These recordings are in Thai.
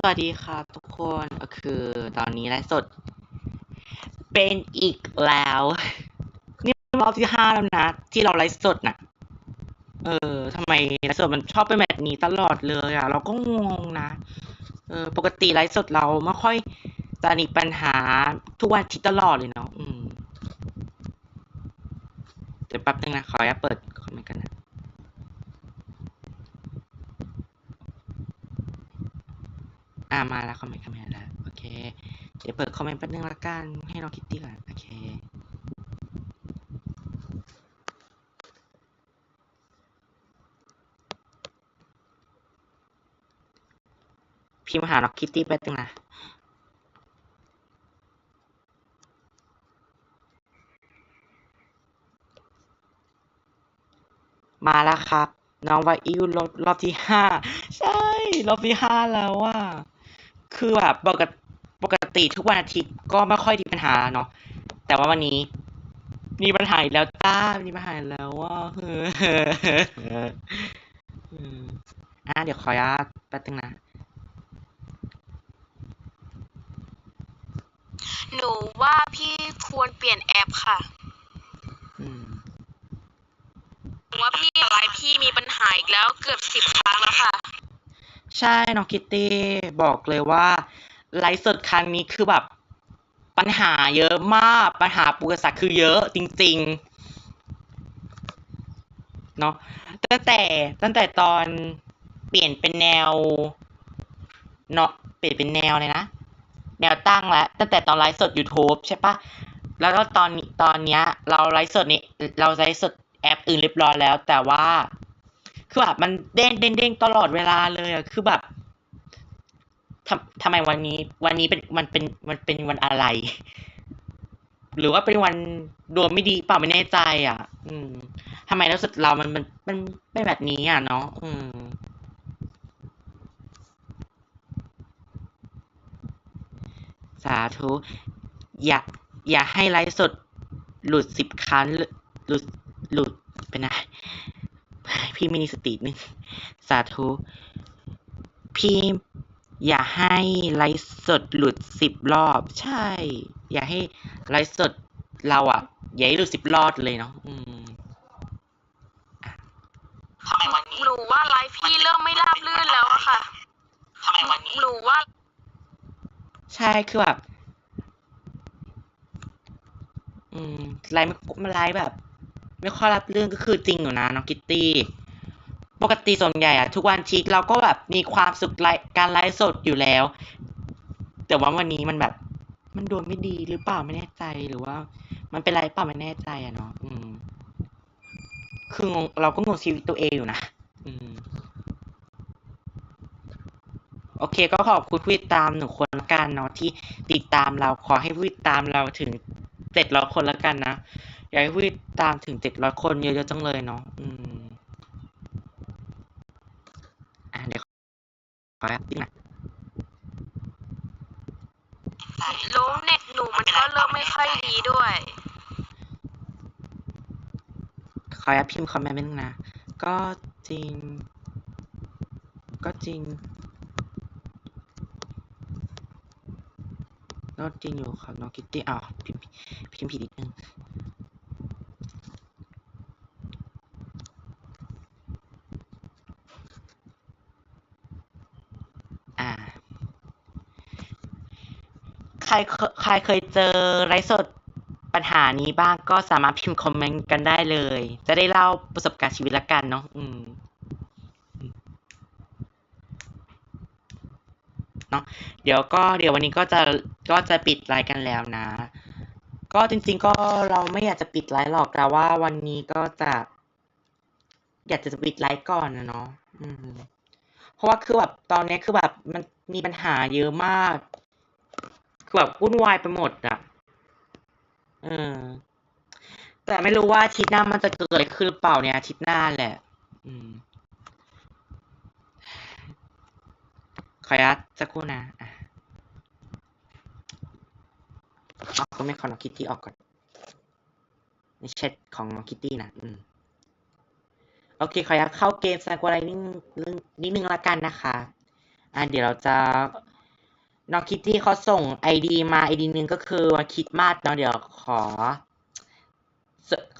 สวัสดีค่ะทุกคนก็คือตอนนี้ไลฟ์สด เป็นอีกแล้ว นี่รอบที่ห้าแล้วนะ ที่เราไลฟ์สดน่ะเออทำไมไลฟ์สดมันชอบเป็นแบบนี้ตลอดเลยอะ เราก็งงนะเออปกติไลฟ์สดเราไม่ค่อยจะมีปัญหาทุกวันทิตย์ตลอดเลยเนาะอืมเดี๋ยวแป๊บนึงนะขออนุญาตเปิดคอมเมนต์กันนะ อ่ามาแล้วคอมเมนต์คอมเมนต์แล้วโอเค เดี๋ยวเปิดคอมเมนต์แป๊บนึงละกันให้น้องคิตตี้ก่อนโอเคพิมพ์หาน้องคิตตี้แป๊บนึงนะมาแล้วครับ น้องวาอิวรอบรอบที่ห้าใช่ รอบที่ห้าแล้วว่า คือแบบปกติปกติทุกวันอาทิตย์ก็ไม่ค่อยมีปัญหาเนาะแต่ว่าวันนี้ มีปัญหาอีกแล้วจ้ามีปัญหาอีกแล้วว่าเฮ้ออืมอะเดี๋ยวขออนุญาตแป๊บนึงนะหนูว่าพี่ควรเปลี่ยนแอปค่ะอืมหนูว่าพี่ไลฟ์พี่มีปัญหาอีกแล้วเกือบสิบครั้งแล้วค่ะ ใช่น้องคิตตี้บอกเลยว่า ไลฟ์สดครั้งนี้คือแบบปัญหาเยอะมาก ปัญหาปุกสักคือเยอะจริงๆเนาะตั้งแต่ตั้งแต่ตอนเปลี่ยนเป็นแนวเนาะเปลี่ยนเป็นแนวเลยนะ แนวตั้งแล้วตั้งแต่ตอนไลฟ์สด YouTube ใช่ปะแล้วก็ตอนตอนเนี้ย เราไลฟ์สดนี้เราไลฟ์สดแอปอื่นเรียบร้อยแล้ว แต่ว่า คือแบบมันเด้งเด้งเด้งตลอดเวลาเลยอะคือแบบทำทำไมวันนี้ วันนี้เป็นมันเป็นมันเป็นวันอะไร หรือว่าเป็นวันดวงไม่ดีเปล่าไม่แน่ใจ อะ อืมทำไมรู้สึกเรามันมันมันเป็นแบบนี้อะเนาะอืมสาธุอย่า อย่าให้ไลฟ์สดหลุดสิบครั้งหลุดหลุดเป็นไง พี่ไม่มีสตินึงสาธุ พี่อย่าให้ไลฟ์สดหลุดสิบรอบ ใช่ อย่าให้ไลฟ์สดเราอะ อย่าให้หลุดสิบรอบเลยเนาะอืมอะทำไมวันนี้หนูว่าไลฟ์พี่เริ่มไม่ราบรื่นแล้วอะค่ะทำไมวันนี้หนูว่า ใช่คือแบบ อืมไลฟ์มันไลฟ์แบบ ไม่ค่อยรับเรื่องก็คือจริงอยู่นะน้องกิตตี้ ปกติส่วนใหญ่อะทุกวันอาทิตเราก็แบบมีความสุขไลการไลฟ์สดอยู่แล้ว แต่ว่าวันนี้มันแบบ มันดวงไม่ดีหรือเปล่าไม่แน่ใจหรือว่า มันเป็นไรเปล่าไม่แน่ใจอะเนาะอืม คืองงเราก็งงชีวิตตัวเองอยู่นะอืมโอเคก็ขอบคุณผู้ติดตามหนึ่งคนละกันเนาะที่ติดตามเราขอให้ผู้ติดตามเราถึงเจ็ดร้อยคนละกันนะ อยากให้ผู้ติดตามถึงเจ็ดร้อยคนเยอะๆจังเลยเนาะอืมอะเดี๋ยวขอแป๊บนึงนะรู้เน็ตหนูมันก็เริ่มไม่ค่อยดีด้วย ขอแป๊บพิมพ์คอมเมนต์นิดนึงนะ ก็จริง ก็จริงก็จริงอยู่ครับน้องคิตตี้อ้าวพิมพ์พิมพ์ผิดอีกนึง ใครเคใครเคยเจอไลฟ์สดปัญหานี้บ้างก็สามารถพิมพ์คอมเมนต์กันได้เลย จะได้เล่าประสบการณ์ชีวิตละกันเนาะอืมเนาะเดี๋ยวก็เดี๋ยววันนี้ก็จะก็จะปิดไลฟ์กันแล้วนะ ก็จริง ๆ ก็เราไม่อยากจะปิดไลฟ์หรอกแต่ว่าวันนี้ก็จะ อยากจะปิดไลฟ์ก่อนนะเนาะอืม เพราะว่าคือแบบตอนนี้คือแบบมันมีปัญหาเยอะมาก คือแบบวุ่นวายไปหมดอะเออแต่ไม่รู้ว่าอาทิตย์หน้ามันจะเกิดอะไรขึ้นหรือเปล่าเนี่ยอาทิตย์หน้าแหละ อืมขออนุญาตสักครู่นะอะเอาก็ไม่ขอน้องคิตตี้ออกก่อนในแชทของน้องคิตตี้นะอืมโอเค ขออนุญาตเข้าเกมสักอะไรนิดนึงนิดนึงละกันนะคะ อ่าเดี๋ยวเราจะ น้องคิตตี้เขาส่งไอดีมาไอดีหนึ่งก็คือวันคิดมาสเนาะเดี๋ยวขอ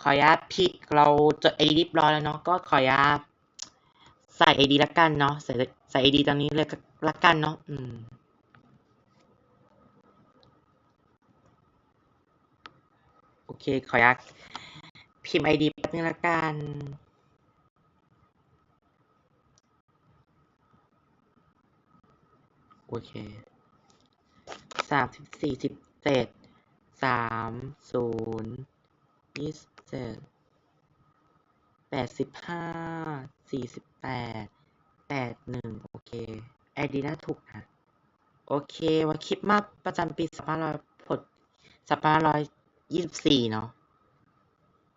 ขออนุญาตพิกเราจดไอดีเรียบร้อยแล้วเนาะก็ขออนุญาตใส่ไอดีละกันเนาะใส่ใส่ไอดีตอนนี้เลยละกันเนาะอืมโอเค ขออนุญาตพิมพ์ไอดีแป๊บนึงละกันโอเค สามสิบสี่สิบเจ็ดสามศูนย์ยี่สิบเจ็ดแปดสิบห้าสี่สิบแปดแปดหนึ่งโอเค ไอดีน่าถูกนะ โอเควันคลิปมาประจำปีสองพันร้อยผลสองพันร้อยยี่สิบสี่เนาะ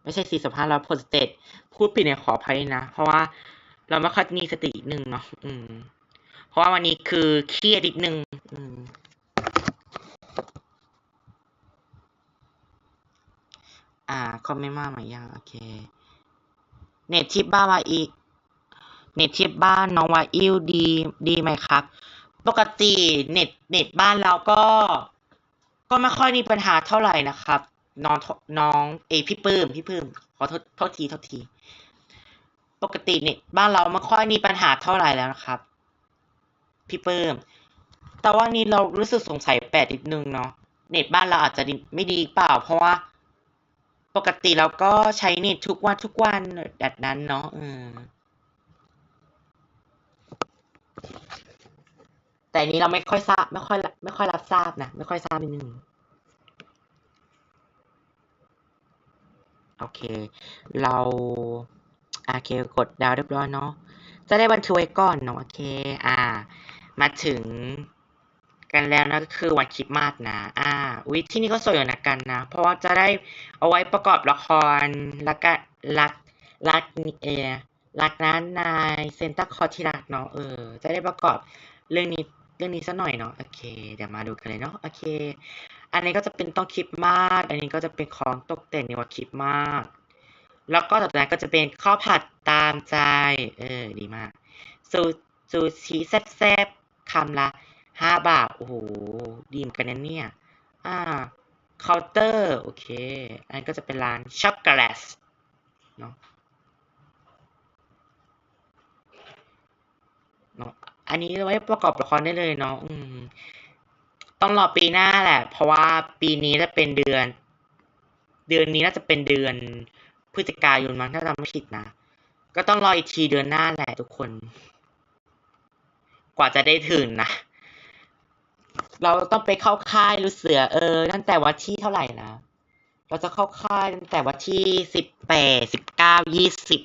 ไม่ใช่สี่สองพันร้อยผลสเตทพูดผิดเนี่ยขออภัยนะ เพราะว่าเราไม่ค่อยมีสตินิดนึงเนาะอืม เพราะว่าวันนี้คือเครียดนิดนึง อืม อ่าคอมเมนต์มาใหม่ยังโอเคเน็ตทิปบ้านวาอีเน็ตทิปบ้านน้องวาอิวดีดีไหมครับ ปกติเน็ตเน็ตบ้านเราก็ ก็ไม่ค่อยมีปัญหาเท่าไหร่นะครับ น้องน้องเอพี่ปื้มพี่ปื้มขอโทษโทษทีโทษที ปกติเน็ตบ้านเราไม่ค่อยมีปัญหาเท่าไหร่แล้วนะครับ พี่ปื้มแต่ว่านี่เรารู้สึกสงสัยแปลกนิดนึงเนาะเน็ตบ้านเราอาจจะไม่ดีเปล่า เพราะว่า ปกติเราก็ใช้เน็ตทุกวันทุกวันแบบนั้นเนาะอืมแต่นนี้เราไม่ค่อยทราบไม่ค่อยไม่ค่อยรับทราบนะ ไม่ค่อยทราบนิดนึงโอเค เราโอเคกดดาวเรียบร้อยเนาะจะได้บันทึกไว้ก่อนเนาะโอเค อ่า มาถึง กันแล้วนะก็คือวันคริดมาสนะ อ่าอุ๊ยที่นี่ก็สวยอยู่นะกันนะ เพราะว่าจะได้เอาไว้ประกอบละครรักกะรักรักเออรักนั้นนายเซนต้าคอที่รักเนาะเออ จะได้ประกอบเรื่องนี้เรื่องนี้สัหน่อยเนาะโอเค เดี๋ยวมาดูกันเลยเนาะโอเค อันนี้ก็จะเป็นต้องคริดมาสอันนี้ก็จะเป็นของตกแต่งในวันคริดมาสแล้วก็ต่อจากนั้นก็จะเป็นข้าวผัดตามใจ เออ ดีมากซูซูชิแซ่บๆคำละ ห้าบาท โอ้โห ดีมกันนะเนี่ย อ่า เคาน์เตอร์ โอเค อันก็จะเป็นร้านช็อกโกแลตเนาะเนาะอันนี้ไว้ประกอบละครได้เลยเนาะอืมต้องรอปีหน้าแหละ เพราะว่าปีนี้จะเป็นเดือน เดือนนี้น่าจะเป็นเดือนพฤศจิกายนมั้งถ้าจำไม่ผิดนะ ก็ต้องรออีกทีเดือนหน้าแหละทุกคน กว่าจะได้ถึงนะ เราต้องไปเข้าค่ายลูกเสือ เออตั้งแต่วันที่เท่าไหร่นะ เราจะเข้าค่ายตั้งแต่วันที่สิบแปดสิบเก้ายี่สิบ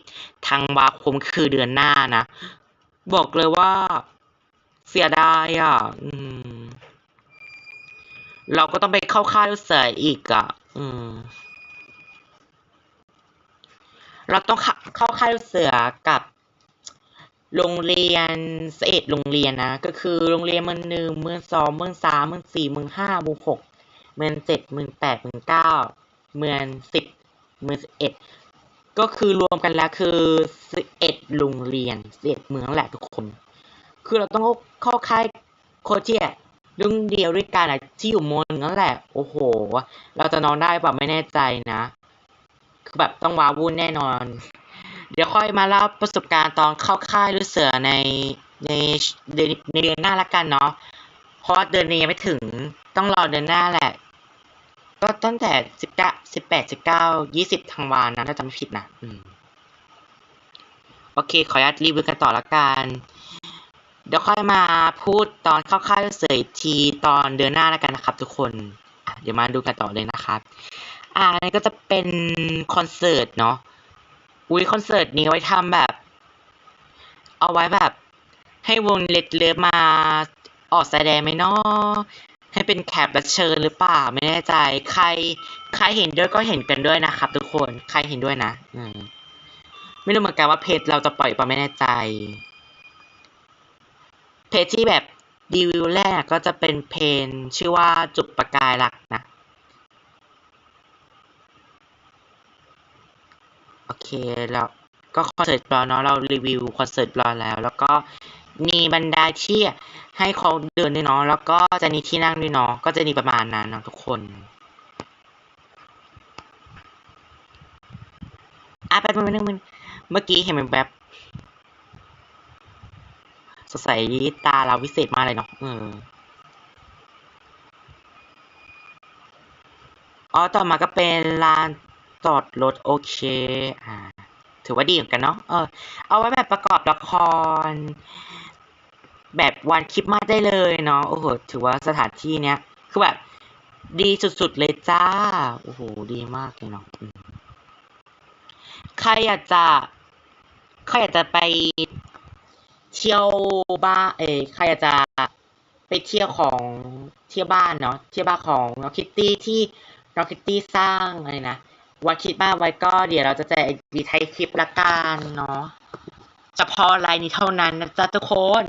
ธันวาคมคือเดือนหน้านะ บอกเลยว่าเสียดายอะ อืม เราก็ต้องไปเข้าค่ายลูกเสืออีกอะ อืม เราต้องเข้าค่ายลูกเสือกับ โรงเรียนเอ็ดโรงเรียนนะ ก็คือโรงเรียนเมืองหนึ่งเมืองสองเมืองสามเมืองสี่เมืองห้าเมืองหกเมืองเจ็ดเมืองแปดเมืองเก้าเมืองสิบเมืองสิบเอ็ดก็คือรวมกันแล้วคือสิบเอ็ดโรงเรียนสิบเอ็ดเมืองแหละทุกคน คือเราต้องเข้าค่ายโคเทียเรื่องเดียวด้วยกันอะที่อยู่มนนั่นแหละ โอ้โห เราจะนอนได้ป่ะไม่แน่ใจนะ คือแบบต้องว้าวุ่นแน่นอน เดี๋ยวค่อยมาเล่าประสบการณ์ตอนเข้าค่ายลูกเสือในในเดือนในเดือนหน้าละกันเนาะ เพราะว่าเดือนนี้ยังไม่ถึงต้องรอเดือนหน้าแหละ ก็ตั้งแต่สิบเก้าสิบแปดสิบเก้ายี่สิบธันวานะถ้าจำไม่ผิดนะอืมโอเค ขออนุญาตรีวิวกันต่อละกัน เดี๋ยวค่อยมาพูดตอนเข้าค่ายลูกเสืออีกทีตอนเดือนหน้าละกันนะครับ ทุกคน เดี๋ยวมาดูกันต่อเลยนะครับ อ่าอันนี้ก็จะเป็นคอนเสิร์ตเนาะ อุ้ยคอนเสิร์ตนี้ไว้ทำแบบ เอาไว้แบบ ให้วงเล็ดเลิฟมาออกแสดงไหมเนาะให้เป็นแขกรับเชิญหรือเปล่า ไม่แน่ใจ ใคร ใครเห็นด้วยก็เห็นกันด้วยนะครับ ทุกคนใครเห็นด้วยนะ อืมไม่รู้เหมือนกันว่าเพจเราจะปล่อยป่ะไม่แน่ใจ เพจที่แบบรีวิวแรกก็จะเป็นเพลงชื่อว่าจุดประกายรักนะ โอ เคแล้วก็คอนเสิร์ตรอเนาะเรารีวิวคอนเสิร์ตรอแล้ว แล้วก็มีบันไดที่ให้เขาเดินด้วยเนาะแล้วก็จะมีที่นั่งด้วยเนาะก็จะมีประมาณนั้นนะทุกคนอะแป๊บนึงแป๊บนึงเมื่อกี้เห็นมันแบบสดใสตาเราวิเศษมากเลยเนาะเอออ๋อต่อมาก็เป็นลาน จอดรถโอเค อ่า ถือว่าดีเหมือนกันเนาะ เออ เอาไว้แบบประกอบละคร แบบวันคริดมาได้เลยเนาะ โอ้โห ถือว่าสถานที่เนี้ย คือแบบ ดีสุดๆเลยจ้า โอ้โห ดีมากเลยเนาะ ใครอยากจะ ใครอยากจะไปเที่ยวบ้านเอยใครอยากจะไปเที่ยวของเที่ยวบ้านเนาะ เที่ยวบ้านของน้องคิตตี้ที่น้องคิตตี้สร้างอะไรนะ วันคริดมาสไว้ก็เดี๋ยวเราจะแจกดีไทยคลิปละกันเนาะเฉพาะรายนี้เท่านั้นนะจ๊ะทุกคน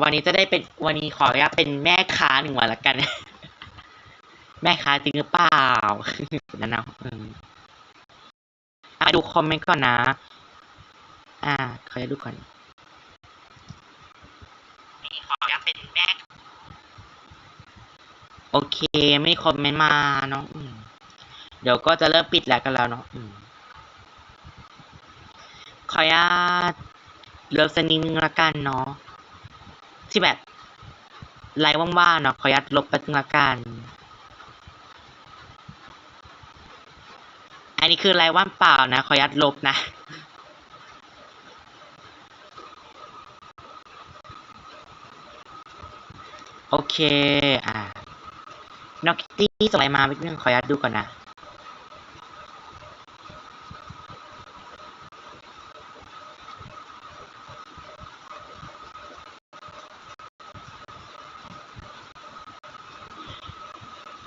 วันนี้จะได้เป็นวันนี้ขออนุญาตเป็นแม่ค้าหนึ่งวันละกัน แม่ค้าจริงหรือเปล่านั่นนะอืมอะดูคอมเมนต์ก่อนนะ อ่าขออนุญาตดูก่อนขออนุญาตเป็นแม่ โอเค ไม่คอมเมนต์มาเนาะอืมเดี๋ยวก็จะเริ่มปิดแล้วกันแล้วเนาะอขออนุญาตเลิฟสักนิดนึงละกันเนาะที่แบบไลฟ์ว่างๆเนาะขออนุญาตลบไปนึงละกัน อันนี้คือไลฟ์ว่างเปล่านะ ขออนุญาตลบนะโอเค อ่า น้องคิตตี้ส่งอะไรมาไม่นึงขออนุญาตดูก่อนนะ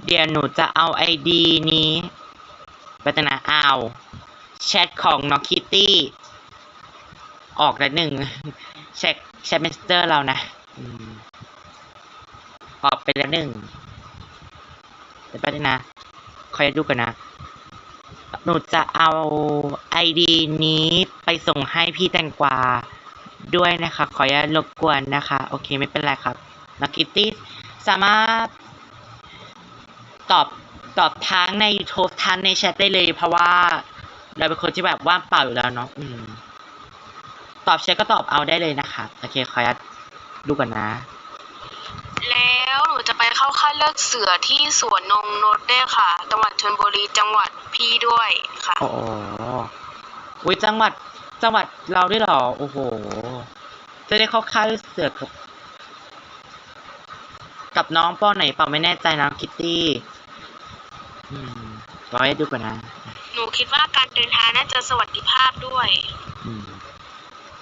เดี๋ยวหนูจะเอาไอดีนี้ไปตนะเอาแชทของน้องคิตตี้ ออกแล้วหนึ่งแชทแชทเมสเตอร์เรานะออกไปแล้วหนึ่ง ดี๋ยวแป๊บนึงนะคอยดูกันนะ หนูจะเอาไอดีนี้ไปส่งให้พี่แตงกวาด้วยนะคะ ขออนุญาตรบกวนนะคะ โอเคไม่เป็นไรครับนักกิตตี้สามารถตอบตอบทั้งใน YouTube ทั้งในแชทได้เลย เพราะว่าเราเป็นคนที่แบบว่างเปล่าอยู่แล้วเนาะอืมตอบแชทก็ตอบเอาได้เลยนะคะ โอเคขออนุญาตดูก่อนนะ แล้วหนูจะ เข้าค่ายเลือกเสือที่สวนนงนุชได้วยค่ะ จังหวัดชลบุรีจังหวัดพี่ด้วยค่ะโอ้โหอุ้ยจังหวัดจังหวัดเราด้วยเหรอ โอ้โห จะได้เข้าค่ายเสือกกับกับน้องป้อไหนเปล่าไม่แน่ใจนะคิตตี้อืมรอให้ดูก่อนนะ หนูคิดว่าการเดินทางน่าจะสวัสดิภาพด้วยอืม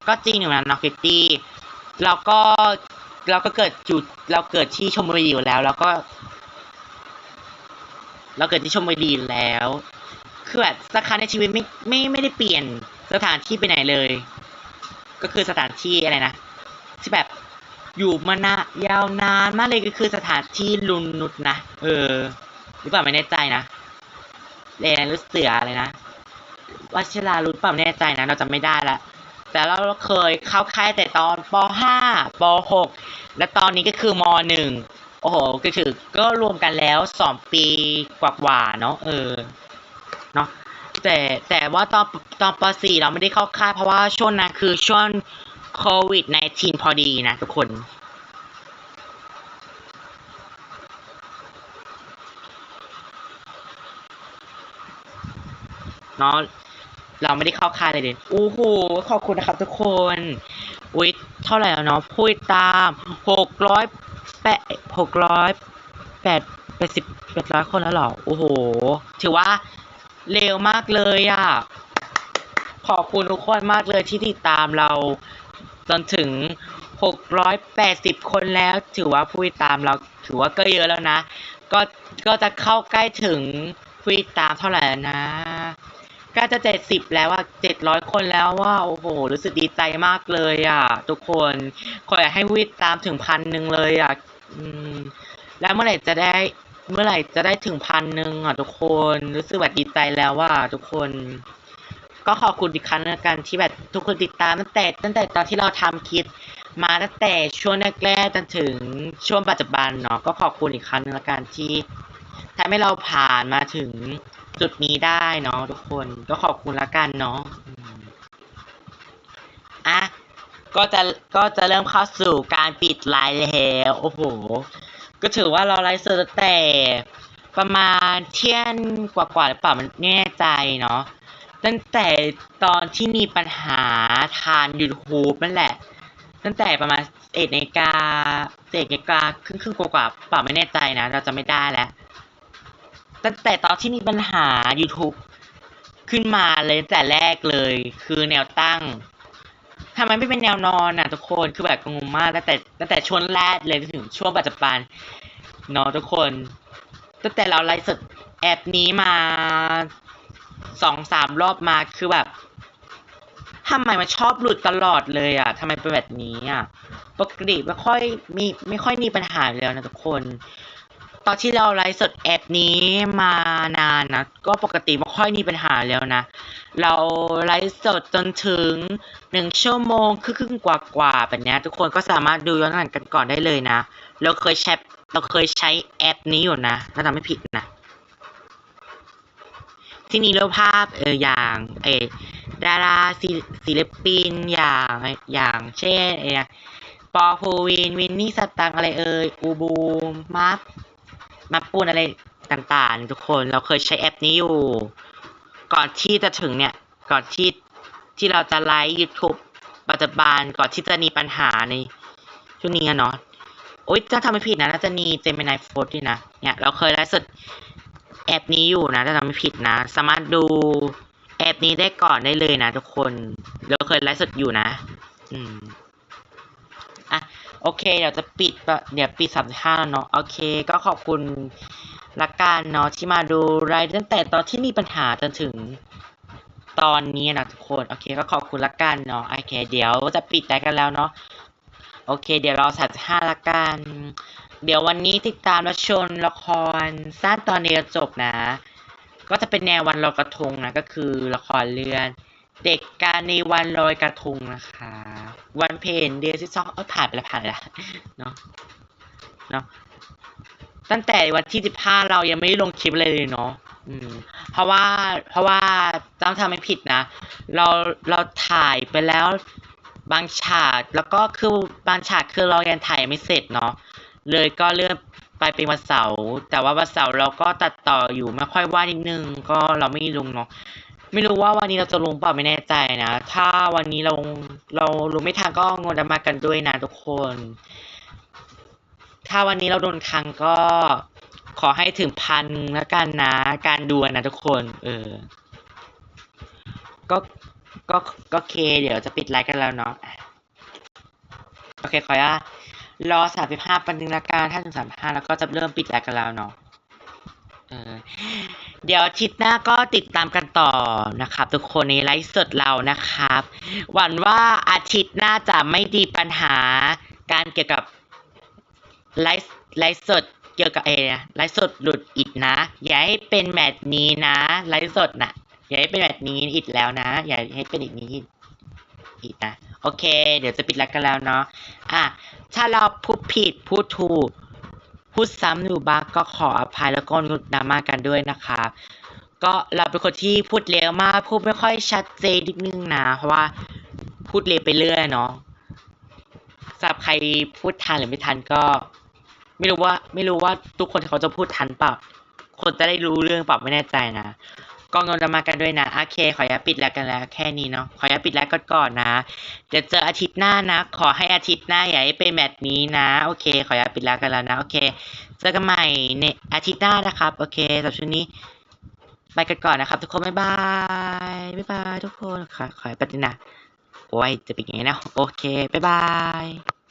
ก็จริงอยู่นะน้องคิตตี้เราก็ เราก็เกิดจุดเราเกิดที่ชมบุรีอยู่แล้ว แล้วก็ เราเกิดที่ชมบุรีแล้วคือแบบสักครั้งในชีวิตไม่ไม่ไม่ได้เปลี่ยนสถานที่ไปไหนเลย ก็คือสถานที่อะไรนะที่แบบอยู่มานายาวนานมากเลยก็คือสถานที่ลุนนุดนะเออหรือเปล่าไม่แน่ใจนะเรนรู้เสืออะไรนะวัชรารู้เปล่าไม่แน่ใจนะเราจำไม่ได้ละ แต่เราเคยเข้าค่ายแต่ตอนป .5 ป .6 และตอนนี้ก็คือม .1 โอ้โหก็คือก็รวมกันแล้วสองปีกว่าๆเนาะเออเนาะแต่แต่ว่าตอนตอนป .4 เราไม่ได้เข้าค่ายเพราะว่าช่วงนั้นคือช่วงโควิด -19 พอดีนะทุกคนเนาะ เราไม่ได้เข้าค่ายเลยเด่นโอ้โห ขอบคุณนะครับทุกคน อุ้ยเท่าไหร่แล้วเนาะพูดตามหกร้อยแปดหกร้อยแปดแปดสิบแปดร้อยคนแล้วหรอ โอ้โห ถือว่าเร็วมากเลยอะ ขอบคุณทุกคนมากเลยที่ติดตามเรา จนถึงหกร้อยแปดสิบคนแล้ว ถือว่าผู้ติดตามเราถือว่าก็เยอะแล้วนะ ก็ก็จะเข้าใกล้ถึงผู้ติดตามเท่าไหร่นะ ก็จะเจ็ดสิบแล้วว่าเจ็ดร้อยคนแล้วว่าโอ้โห รู้สึกดีใจมากเลยอะ ทุกคนขออยากให้วิดตามถึงพันหนึ่งเลยอะแล้วเมื่อไหร่จะได้ เมื่อไหร่จะได้ถึงพันหนึ่งอะทุกคนรู้สึกแบบดีใจแล้วว่าทุกคน ก็ขอบคุณอีกครั้งในการที่แบบทุกคนติดตามตั้งแต่ตั้งแต่ตอนที่เราทำคลิปมาตั้งแต่ช่วงแรกๆจนถึงช่วงปัจจุบันเนาะก็ขอบคุณอีกครั้งในการที่ทำให้เราผ่านมาถึง จุดนี้ได้เนาะทุกคนก็ขอบคุณละกันเนาะอะก็จะก็จะเริ่มเข้าสู่การปิดไลน์แล้วโอ้โห ก็ถือว่าเราไลฟ์สดตั้งแต่ประมาณเที่ยงกว่าๆหรือเปล่ามันไม่แน่ใจเนาะตั้งแต่ตอนที่มีปัญหาทาน YouTube นั่นแหละ ตั้งแต่ประมาณเอ็ดนาฬิกาเอ็ดนาฬิกาครึ่งครึ่งกว่าๆเปล่าไม่แน่ใจนะ เราจะไม่ได้แล้ว ตั้งแต่ตอนที่มีปัญหา YouTube ขึ้นมาเลยแต่แรกเลย คือแนวตั้งทำไมไม่เป็นแนวนอนอะทุกคนคือแบบงงมากตั้งแต่ตั้งแต่ช่วงแรกเลยถึงช่วงปัจจุบันเนาะทุกคนตั้งแต่เราไลฟ์สดแอปนี้มาสองสามรอบมาคือแบบทำไมมันชอบหลุดตลอดเลยอะทำไมเป็นแบบนี้อะปกติไม่ค่อยมีไม่ค่อยมีปัญหาเลยนะทุกคน ตอนที่เราไลฟ์สดแอปนี้มานานนะ ก็ปกติไม่ค่อยมีปัญหาแล้วนะ เราไลฟ์สดจนถึงหนึ่งชั่วโมงครึ่งๆกว่าแบบนี้ทุกคนก็สามารถดูย้อนหลังกันก่อนได้เลยนะ เราเคยใช้เราเคยใช้แอปนี้อยู่นะถ้าจำไม่ผิดนะ ที่มีรูปภาพเอออย่างเอดาราศิลปินอย่างอย่างเช่นเออปอภูวินวินนี่สตังค์อะไรเอ่ยอูบูมมัฟ มัฟปูนอะไรต่างๆ ทุกคนเราเคยใช้แอปนี้อยู่ ก่อนที่จะถึงเนี่ย ก่อนที่ที่เราจะไลฟ์ YouTube ปัจจุบันก่อนที่จะมีปัญหาในช่วงนี้อะเนาะโอ๊ยถ้าทำไม่ผิดนะน่าจะมีเจมินายโฟร์ด้วยนะเนี่ยเราเคยไลฟ์สดแอปนี้อยู่นะถ้าทำไม่ผิดนะ สามารถดูแอปนี้ได้ก่อนได้เลยนะทุกคน เราเคยไลฟ์สดอยู่นะ อืม อะโอเค เดี๋ยวจะปิดเดี๋ยวปิดสามสิบห้าแล้วเนาะโอเค ก็ขอบคุณละกันเนาะที่มาดูไลฟ์ตั้งแต่ตอนที่มีปัญหาจนถึงตอนนี้นะทุกคนโอเค ก็ขอบคุณละกันเนาะโอเค เดี๋ยวจะปิดได้กันแล้วเนาะโอเค เดี๋ยวเราสามสิบห้าละกัน เดี๋ยววันนี้ติดตามรับชมละครสั้นตอนเดียวจบนะ ก็จะเป็นแนววันลอยกระทงนะ ก็คือละครเรือง เด็กการในวันลอยกระทงนะคะ วันเพนเดือนที่สองเออผ่านไปแล้วผ่านไปแล้วเนาะเนาะตั้งแต่วันที่สิบห้าเรายังไม่ได้ลงคลิปเลยเลยเนาะอืม เพราะว่าเพราะว่าจำทำไม่ผิดนะ เราเราถ่ายไปแล้วบางฉากแล้วก็คือบางฉากคือเรายังถ่ายไม่เสร็จเนาะเลยก็เลื่อนไปเป็นวันเสาร์แต่ว่าวันเสาร์เราก็ตัดต่ออยู่ไม่ค่อยว่านิดนึงก็เราไม่ลงเนาะ ไม่รู้ว่าวันนี้เราจะลงเปล่าไม่แน่ใจนะ ถ้าวันนี้เราเราลงไม่ทันก็งดมากันด้วยนะทุกคน ถ้าวันนี้เราโดนคังก็ขอให้ถึงพันแล้วกันนะ การดูนะทุกคน เออ ก็ก็ก็โอเค เดี๋ยวจะปิดไลฟ์กันแล้วเนาะโอเคขออนุญาตรอสามสิบห้าปันนึงละกันถ้าถึงสามห้าแล้วก็จะเริ่มปิดไลฟ์กันแล้วเนาะเออ เดี๋ยวอาทิตย์หน้าก็ติดตามกันต่อนะครับ ทุกคนในไลฟ์สดเรานะครับ หวังว่าอาทิตย์หน้าจะไม่ดีปัญหาการเกี่ยวกับไลฟ์ไลฟ์สดเกี่ยวกับเออไลฟ์สดหลุดอีกนะ อย่าให้เป็นแมตช์นี้นะไลฟ์สดนะอย่าให้เป็นแบบนี้อีกแล้วนะ อย่าให้เป็นอีกนี้อีกนะโอเค เดี๋ยวจะปิดแล้วกันแล้วเนาะอะถ้าเราพูดผิดพูดถูก พูดซ้ำอยู่บ้างก็ขออภัยแล้วก็งดดราม่ากันด้วยนะคะก็เราเป็นคนที่พูดเร็วมากพูดไม่ค่อยชัดเจนนิดนึงนะเพราะว่าพูดเร็วไปเรื่อยเนาะสำหรับใครพูดทันหรือไม่ทันก็ ไม่รู้ว่า ไม่รู้ว่าทุกคนเขาจะพูดทันเปล่าคนจะได้รู้เรื่องเปล่าไม่แน่ใจนะ ก็งดราม่ากันด้วยนะโอเค ขออนุญาปิดแล้วกันแล้วแค่นี้เนาะขออนุญาปิดแล้วก่อนนะ เดี๋ยวเจออาทิตย์หน้านะ ขอให้อาทิตย์หน้าอย่าให้เป็นแบบนี้นะ โอเค ขออนุญาปิดแล้วกันแล้วนะโอเค เจอกันใหม่ในอาทิตย์หน้านะครับโอเคสำหรับช่วงนี้ไปกันก่อนนะครับ ทุกคนบ๊ายบายบ๊ายบายทุกคนขอขอให้ปฏินะโอ้ยจะปิดยังไงนะโอเคบ๊ายบาย